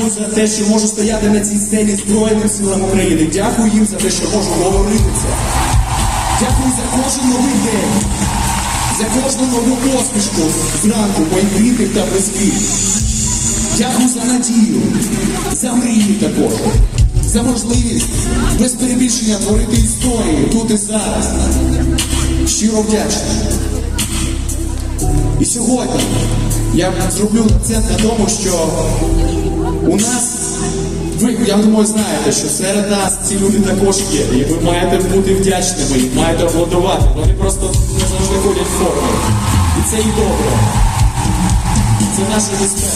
Дякую за те, що можу стояти на цій сцені Збройним силам України. Дякую їм за те, що можу говорити це. Дякую за кожен новий день, за кожну нову посмішку зранку моїх рідних та близьких. Дякую за надію, за мрії також, за можливість без перебільшення творити історії тут і зараз. Щиро вдячний. І сьогодні я зроблю акцент на тому, що у нас, ви, я думаю, знаєте, що серед нас ці люди також є, і ви маєте бути вдячними, їх маєте аплодувати. Вони просто не завжди ходять в формі. І це і добре. Це наша безпека.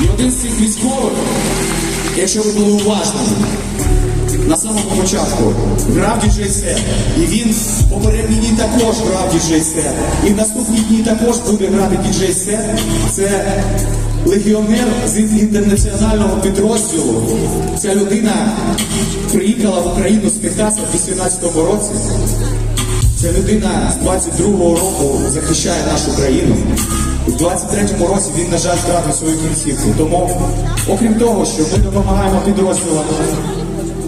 І один з цих військових, якщо ви були уважними, на самому початку грав діджей Сет. І він попередні дні також грав діджей Сет. І в наступні дні також буде грати діджей Сет. Це легіонер з інтернаціонального підрозділу. Ця людина приїхала в Україну з Техаса в 18-му році. Ця людина з 22-го року захищає нашу країну. У 23-му році він, на жаль, втратив свою кінцівку. Тому, окрім того, що ми допомагаємо підрозділам,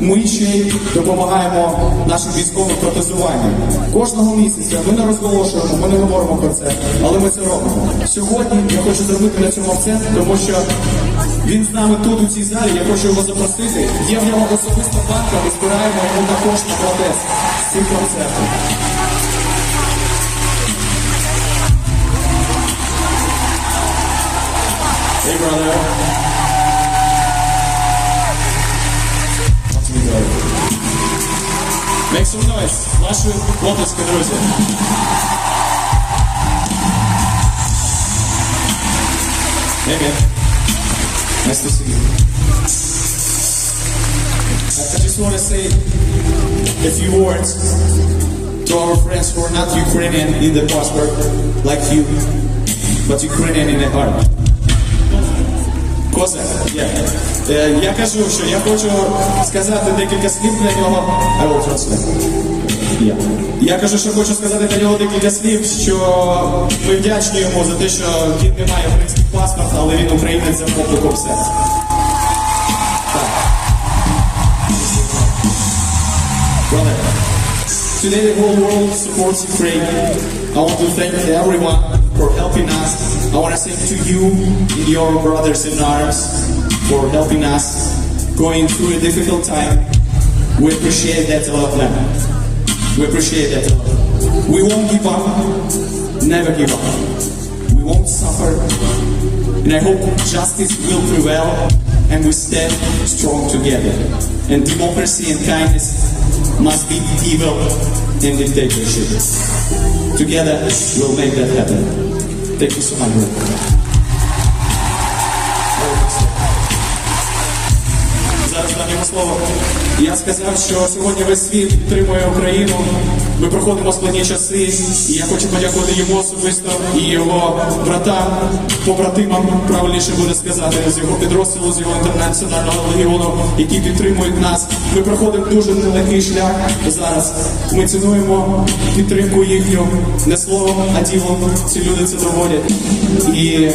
ми ще й допомагаємо нашим військовим протезуванням. Кожного місяця ми не розголошуємо, ми не говоримо про це, але ми це робимо. Сьогодні я хочу зробити на цьому акцент, тому що він з нами тут, у цій залі, я хочу його запросити. Є в нього особиста банка, ми збираємо йому також на протез з цим концертом. Hey, brother. Make some noise. Ваші хлопецькі друзі. Hey, man. Nice to see you. I just want to say a few words to our friends who are not Ukrainian in the passport like you, but Ukrainian in the heart. Козак, я. Е, я кажу, що я хочу сказати декілька слів для нього. I will translate. Я. Кажу, що хочу сказати для нього декілька слів, що ми вдячні йому за те, що він не має український паспорт, але він українець за покликом серця. Brother, today the whole world supports Ukraine. I want to thank everyone for helping us. I want to say to you and your brothers in arms for helping us going through a difficult time. We appreciate that a lot, man. We appreciate that a lot. We won't give up. Never give up. We won't suffer. And I hope justice will prevail and we stand strong together. And democracy and kindness must beat evil and dictatorship. Together, we'll make that happen. Thank you so much. Йому слово. Я сказав, що сьогодні весь світ підтримує Україну. Ми проходимо складні часи, і я хочу подякувати йому особисто і його братам, побратимам, правильніше буде сказати, з його підрозділу, з його інтернаціонального легіону, які підтримують нас. Ми проходимо дуже нелегкий шлях зараз. Ми цінуємо підтримку їхню не словом, а ділом. Ці люди це доводять. І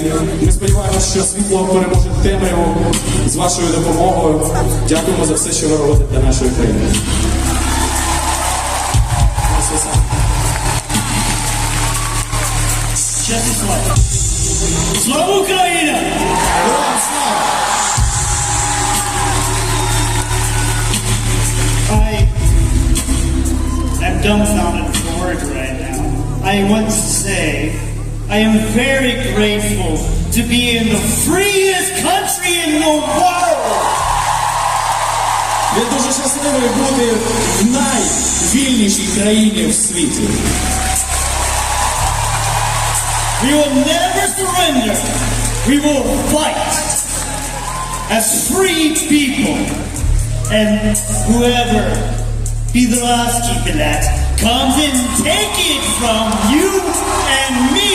ми сподіваємося, що світло переможе темряву з вашою допомогою. Дякуємо за все, що ви робите для нашої країни. Чесне слово. Слава Україна! Героям слава! I am dumbfounded for words right now. I want to say I am very grateful to be in the freest country in the world. Я дуже щасливий бути в найвільнішій країні в світі. We will never surrender. We will fight as free people. And whoever Підласки, блядь, comes and take it from you and me.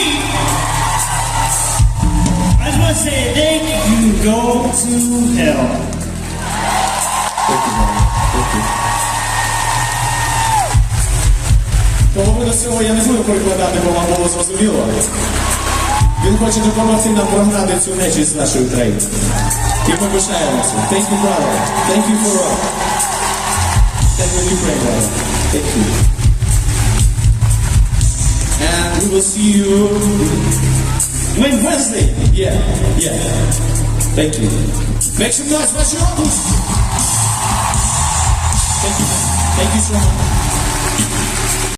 I just want to say thank you. Go to hell. Половину цього я не буду перекладати, бо вам було зрозуміло. Він хоче допомогти нам прогнати цю нечість з нашої країни. І ми. Thank you, brother. Thank you for all. Thank you, brother. Thank you. And we will see you when Wednesday. Yeah, yeah. Thank you. Make some noise, what's your Thank you. Thank you so much.